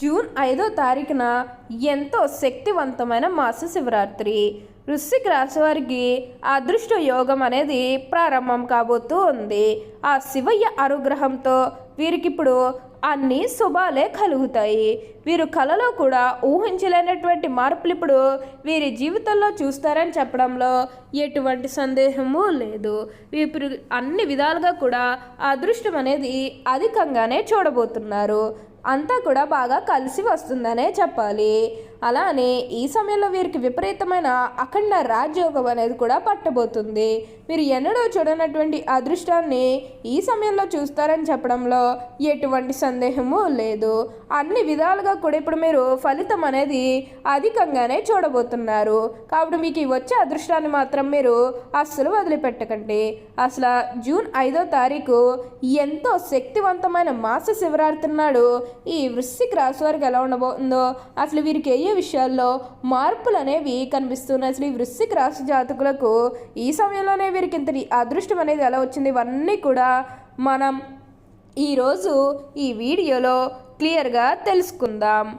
June ఐదో తారీఖున ఎంతో శక్తివంతమైన మాస శివరాత్రి వృశ్చిక రాశి వారికి అదృష్ట యోగం అనేది ప్రారంభం కాబోతూ ఉంది. ఆ శివయ్య అనుగ్రహంతో వీరికిప్పుడు అన్ని శుభాలే కలుగుతాయి. వీరు కలలో కూడా ఊహించలేనటువంటి మార్పులు ఇప్పుడు వీరి జీవితంలో చూస్తారని చెప్పడంలో ఎటువంటి సందేహము లేదు. వీరు అన్ని విధాలుగా కూడా అదృష్టం అనేది అధికంగానే చూడబోతున్నారు. అంతా కూడా బాగా కలిసి వస్తుందనే చెప్పాలి. అలానే ఈ సమయంలో వీరికి విపరీతమైన అఖండ రాజయోగం అనేది కూడా పట్టబోతుంది. మీరు ఎన్నడూ చూడనటువంటి అదృష్టాన్ని ఈ సమయంలో చూస్తారని చెప్పడంలో ఎటువంటి సందేహము లేదు. అన్ని విధాలుగా కూడా ఇప్పుడు మీరు ఫలితం అనేది అధికంగానే చూడబోతున్నారు. కాబట్టి మీకు ఈ వచ్చే అదృష్టాన్ని మాత్రం మీరు అస్సలు వదిలిపెట్టకండి. అసలు జూన్ ఐదో తారీఖు ఎంతో శక్తివంతమైన మాస శివరాత్రి నాడు ఈ వృశ్చిక రాశి వారికి ఎలా ఉండబోతుందో అసలు వీరికి ఏ విషయాల్లో మార్పులు అనేవి కనిపిస్తున్నాయి? అసలు ఈ వృశ్చిక రాశి జాతకులకు ఈ సమయంలోనే వీరికి ఇంత అదృష్టం అనేది ఎలా వచ్చింది? ఇవన్నీ కూడా మనం ఈరోజు ఈ వీడియోలో క్లియర్గా తెలుసుకుందాం.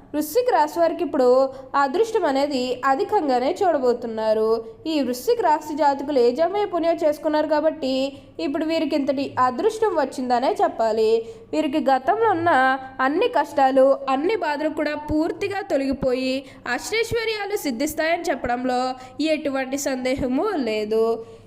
వృశ్చిక రాశి వారికి ఇప్పుడు అదృష్టం అనేది అధికంగానే చూడబోతున్నారు. ఈ వృశ్చిక రాశి జాతకులు ఏ జమే పుణ్యం చేసుకున్నారు కాబట్టి ఇప్పుడు వీరికి ఇంతటి అదృష్టం వచ్చిందనే చెప్పాలి. వీరికి గతంలో ఉన్న అన్ని కష్టాలు అన్ని బాధలు కూడా పూర్తిగా తొలగిపోయి అష్టైశ్వర్యాలు సిద్ధిస్తాయని చెప్పడంలో ఎటువంటి సందేహము లేదు.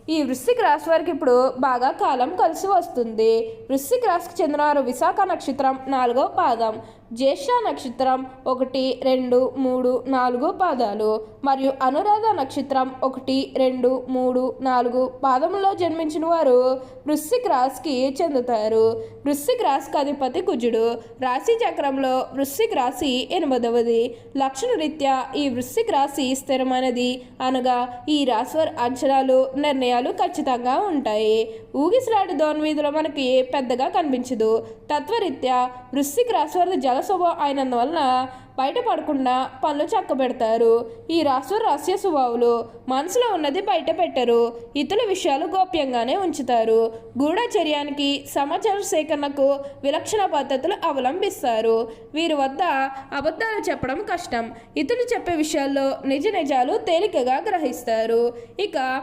ఈ వృశ్చిక రాశి వారికి ఇప్పుడు బాగా కాలం కలిసి వస్తుంది. వృశ్చిక రాశికి చెందిన వారు విశాఖ నక్షత్రం నాలుగో పాదం జ్యేష్ఠ నక్షత్రం ఒకటి రెండు మూడు నాలుగు పాదాలు మరియు అనురాధ నక్షత్రం ఒకటి రెండు మూడు నాలుగు పాదములో జన్మించిన వారు వృశ్చిక రాశికి చెందుతారు. వృశ్చిక రాశికి అధిపతి కుజుడు. రాశి చక్రంలో వృశ్చిక రాశి ఎనిమిదవది. లక్షణరీత్యా ఈ వృశ్చిక రాశి స్థిరమైనది అనగా ఈ రాశి వారి అంచనాలు నిర్ణయాలు ఖచ్చితంగా ఉంటాయి. ఊగిసలాటి దోన్వీధిలో మనకి పెద్దగా కనిపించదు. తత్వరీత్యా వృశ్చిక రాశి వారి జల స్వభావం అయినందువలన బయటపడకుండా పనులు చక్కబెడతారు. ఈ రాసు రహస్య స్వభావులు మనసులో ఉన్నది బయట పెట్టరు ఇతరుల విషయాలు గోప్యంగానే ఉంచుతారు. గూఢచర్యానికి సమాచార సేకరణకు విలక్షణ పద్ధతులు అవలంబిస్తారు. వీరి వద్ద అబద్ధాలు చెప్పడం కష్టం. ఇతరులు చెప్పే విషయాల్లో నిజ నిజాలు తేలికగా గ్రహిస్తారు. ఇక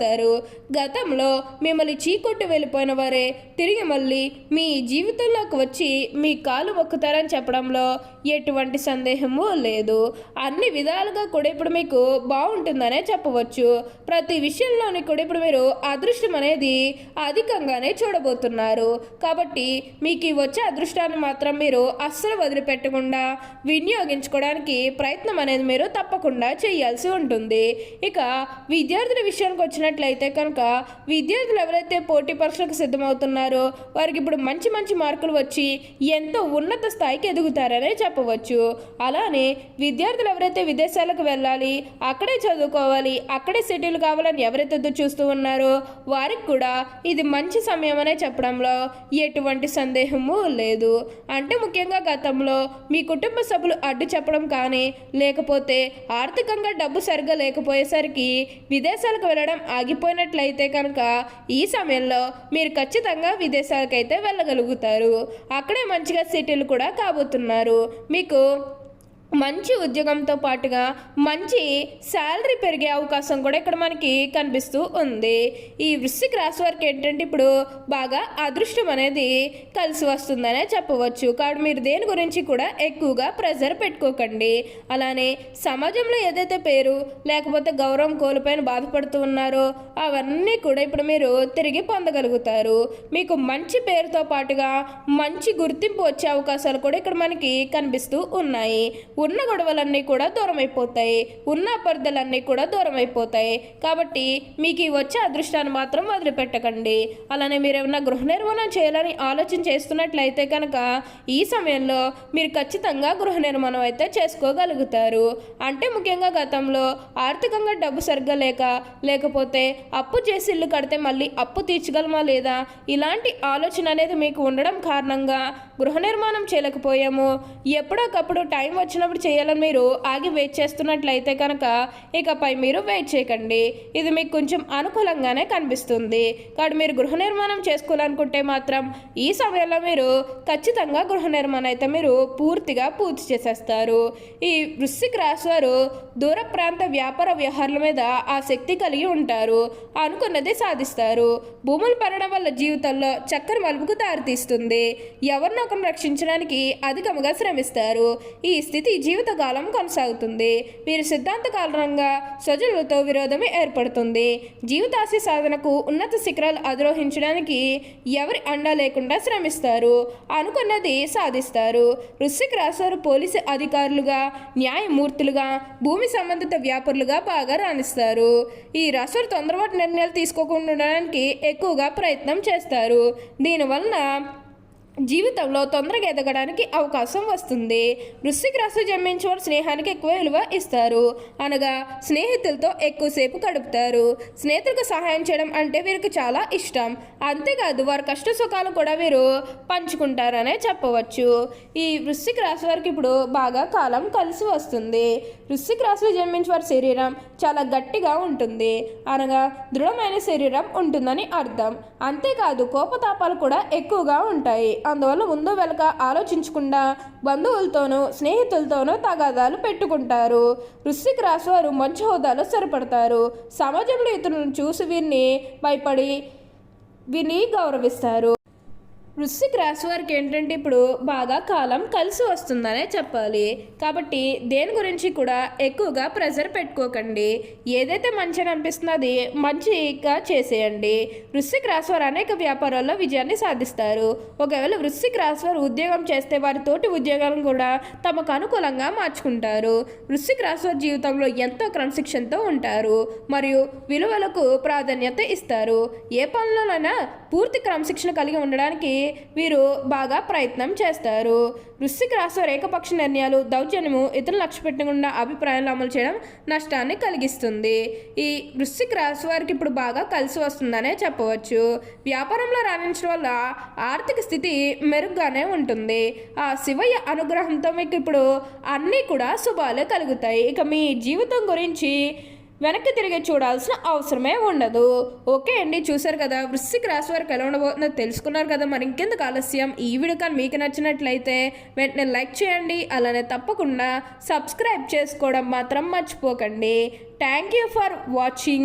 అవుతారు గతంలో మిమ్మల్ని చీకొట్టు వెళ్ళిపోయిన వారే తిరిగి మళ్ళీ మీ జీవితంలోకి వచ్చి మీ కాలు మొక్కుతారని చెప్పడంలో ఎటువంటి సందేహము లేదు. అన్ని విధాలుగా కూడా ఇప్పుడు మీకు బాగుంటుందనే చెప్పవచ్చు. ప్రతి విషయంలోని కూడా ఇప్పుడు మీరు అదృష్టం అనేది అధికంగానే చూడబోతున్నారు. కాబట్టి మీకు వచ్చే అదృష్టాన్ని మాత్రం మీరు అస్సలు వదిలిపెట్టకుండా వినియోగించుకోవడానికి ప్రయత్నం అనేది మీరు తప్పకుండా చేయాల్సి ఉంటుంది. ఇక విద్యార్థుల విషయానికి వచ్చిన వచ్చినట్లయితే కనుక విద్యార్థులు ఎవరైతే పోటీ పరీక్షలకు సిద్ధమవుతున్నారో వారికి ఇప్పుడు మంచి మంచి మార్కులు వచ్చి ఎంతో ఉన్నత స్థాయికి ఎదుగుతారనే చెప్పవచ్చు. అలానే విద్యార్థులు ఎవరైతే విదేశాలకు వెళ్ళాలి అక్కడే చదువుకోవాలి అక్కడే సెటిల్ కావాలని ఎవరైతే చూస్తూ ఉన్నారో వారికి కూడా ఇది మంచి సమయం అనే చెప్పడంలో ఎటువంటి సందేహము లేదు. అంటే ముఖ్యంగా గతంలో మీ కుటుంబ సభ్యులు అడ్డు చెప్పడం కానీ లేకపోతే ఆర్థికంగా డబ్బు సరిగ్గా లేకపోయేసరికి విదేశాలకు వెళ్ళడం ఆగిపోయినట్లయితే కనుక ఈ సమయంలో మీరు ఖచ్చితంగా విదేశాలకైతే వెళ్ళగలుగుతారు. అక్కడే మంచిగా సెటిల్ కూడా కాబోతున్నారు. మీకు మంచి ఉద్యోగంతో పాటుగా మంచి శాలరీ పెరిగే అవకాశం కూడా ఇక్కడ మనకి కనిపిస్తూ ఉంది. ఈ వృశ్చిక రాశి వారికి ఏంటంటే ఇప్పుడు బాగా అదృష్టం అనేది కలిసి వస్తుందనే చెప్పవచ్చు. కాబట్టి మీరు దేని గురించి కూడా ఎక్కువగా ప్రెజర్ పెట్టుకోకండి. అలానే సమాజంలో ఏదైతే పేరు లేకపోతే గౌరవం కోల్పోయిన బాధపడుతూ ఉన్నారో అవన్నీ కూడా ఇప్పుడు మీరు తిరిగి పొందగలుగుతారు. మీకు మంచి పేరుతో పాటుగా మంచి గుర్తింపు వచ్చే అవకాశాలు కూడా ఇక్కడ మనకి కనిపిస్తూ ఉన్నాయి. ఉన్న గొడవలన్నీ కూడా దూరం అయిపోతాయి ఉన్న అపర్ధలన్నీ కూడా దూరం అయిపోతాయి కాబట్టి మీకు ఈ వచ్చే అదృష్టాన్ని మాత్రం వదిలిపెట్టకండి. అలానే మీరు ఏమైనా గృహ నిర్మాణం చేయాలని ఆలోచన చేస్తున్నట్లయితే కనుక ఈ సమయంలో మీరు ఖచ్చితంగా గృహ నిర్మాణం అయితే చేసుకోగలుగుతారు. అంటే ముఖ్యంగా గతంలో ఆర్థికంగా డబ్బు సరిగ్గా లేక లేకపోతే అప్పు చేసి ఇల్లు కడితే మళ్ళీ అప్పు తీర్చగలమా లేదా? ఇలాంటి ఆలోచన అనేది మీకు ఉండడం కారణంగా గృహ నిర్మాణం చేయలేకపోయాము. ఎప్పుడొకప్పుడు టైం వచ్చిన వచ్చినప్పుడు చేయాలని మీరు ఆగి వెయిట్ చేస్తున్నట్లయితే కనుక ఇకపై మీరు వెయిట్ చేయకండి. ఇది మీకు కొంచెం అనుకూలంగానే కనిపిస్తుంది. కాబట్టి మీరు గృహ నిర్మాణం చేసుకోవాలనుకుంటే మాత్రం ఈ సమయంలో మీరు ఖచ్చితంగా గృహ నిర్మాణం అయితే మీరు పూర్తిగా పూర్తి చేసేస్తారు. ఈ వృశ్చిక రాశి వారు దూర ప్రాంత వ్యాపార వ్యవహారాల మీద ఆసక్తి కలిగి ఉంటారు. అనుకున్నది సాధిస్తారు. భూములు పెరగడం వల్ల జీవితంలో చక్కని మలుపుకు దారితీస్తుంది. ఎవరినొకరిని రక్షించడానికి అధికముగా శ్రమిస్తారు. ఈ స్థితి జీవితకాలం కొనసాగుతుంది. వీరి సిద్ధాంత కారణంగా స్వజనులతో విరోధం ఏర్పడుతుంది. జీవితాశి సాధనకు ఉన్నత శిఖరాలు అధిరోహించడానికి ఎవరి అండా లేకుండా శ్రమిస్తారు. అనుకున్నది సాధిస్తారు. వృశ్చిక రాశారు పోలీసు అధికారులుగా న్యాయమూర్తులుగా భూమి సంబంధిత వ్యాపారులుగా బాగా రాణిస్తారు. ఈ రాశారు తొందరపాటు నిర్ణయాలు తీసుకోకుండా ఉండడానికి ఎక్కువగా ప్రయత్నం చేస్తారు. దీనివలన జీవితంలో తొందరగా ఎదగడానికి అవకాశం వస్తుంది. వృశ్చిక రాశి జన్మించేవారు స్నేహానికి ఎక్కువ విలువ ఇస్తారు. అనగా స్నేహితులతో ఎక్కువసేపు గడుపుతారు. స్నేహితులకు సహాయం చేయడం అంటే వీరికి చాలా ఇష్టం. అంతేకాదు వారి కష్ట సుఖాలు కూడా వీరు పంచుకుంటారనే చెప్పవచ్చు. ఈ వృశ్చిక రాశి వారికి ఇప్పుడు బాగా కాలం కలిసి వస్తుంది. వృశ్చిక రాశిలో జన్మించే వారి శరీరం చాలా గట్టిగా ఉంటుంది. అనగా దృఢమైన శరీరం ఉంటుందని అర్థం. అంతేకాదు కోపతాపాలు కూడా ఎక్కువగా ఉంటాయి. అందువల్ల ముందు వెనక ఆలోచించకుండా బంధువులతోనూ స్నేహితులతోనూ తగాదాలు పెట్టుకుంటారు. వృశ్చిక రాశి వారు మంచి హోదాలో సరిపడతారు సమాజంలో ఇతరులను చూసి వీరిని భయపడి వీరిని గౌరవిస్తారు. వృశ్చిక రాశి వారికి ఏంటంటే ఇప్పుడు బాగా కాలం కలిసి వస్తుందనే చెప్పాలి. కాబట్టి దేని గురించి కూడా ఎక్కువగా ప్రెజర్ పెట్టుకోకండి. ఏదైతే మంచి అని అనిపిస్తుందో అది మంచిగా చేసేయండి. వృశ్చిక రాశి వారు అనేక వ్యాపారాల్లో విజయాన్ని సాధిస్తారు. ఒకవేళ వృశ్చిక రాశి వారు ఉద్యోగం చేస్తే వారి తోటి ఉద్యోగాలను కూడా తమకు అనుకూలంగా మార్చుకుంటారు. వృశ్చిక రాశి వారి జీవితంలో ఎంతో క్రమశిక్షణతో ఉంటారు. మరియు విలువలకు ప్రాధాన్యత ఇస్తారు. ఏ పనులనైనా పూర్తి క్రమశిక్షణ కలిగి ఉండడానికి వీరు బాగా ప్రయత్నం చేస్తారు. వృశ్చిక రాశి ఏకపక్ష నిర్ణయాలు దౌర్జన్యము ఇతరులు లక్ష్య పెట్టకుండా అభిప్రాయాలు అమలు చేయడం నష్టాన్ని కలిగిస్తుంది. ఈ వృశ్చిక రాశి వారికి ఇప్పుడు బాగా కలిసి వస్తుందనే చెప్పవచ్చు. వ్యాపారంలో రాణించడం వల్ల ఆర్థిక స్థితి మెరుగ్గానే ఉంటుంది. ఆ శివయ్య అనుగ్రహంతో మీకు ఇప్పుడు అన్నీ కూడా శుభాలు కలుగుతాయి. ఇక మీ జీవితం గురించి వెనక్కి తిరిగి చూడాల్సిన అవసరమే ఉండదు. ఓకే అండి చూసారు కదా వృశ్చిక రాశి వారికి ఎలా ఉండబోతుందో తెలుసుకున్నారు కదా మరి ఇంకెందుకు ఆలస్యం? ఈ వీడియో కానీ మీకు నచ్చినట్లయితే వెంటనే లైక్ చేయండి అలానే తప్పకుండా సబ్స్క్రైబ్ చేసుకోవడం మాత్రం మర్చిపోకండి. Thank you for watching.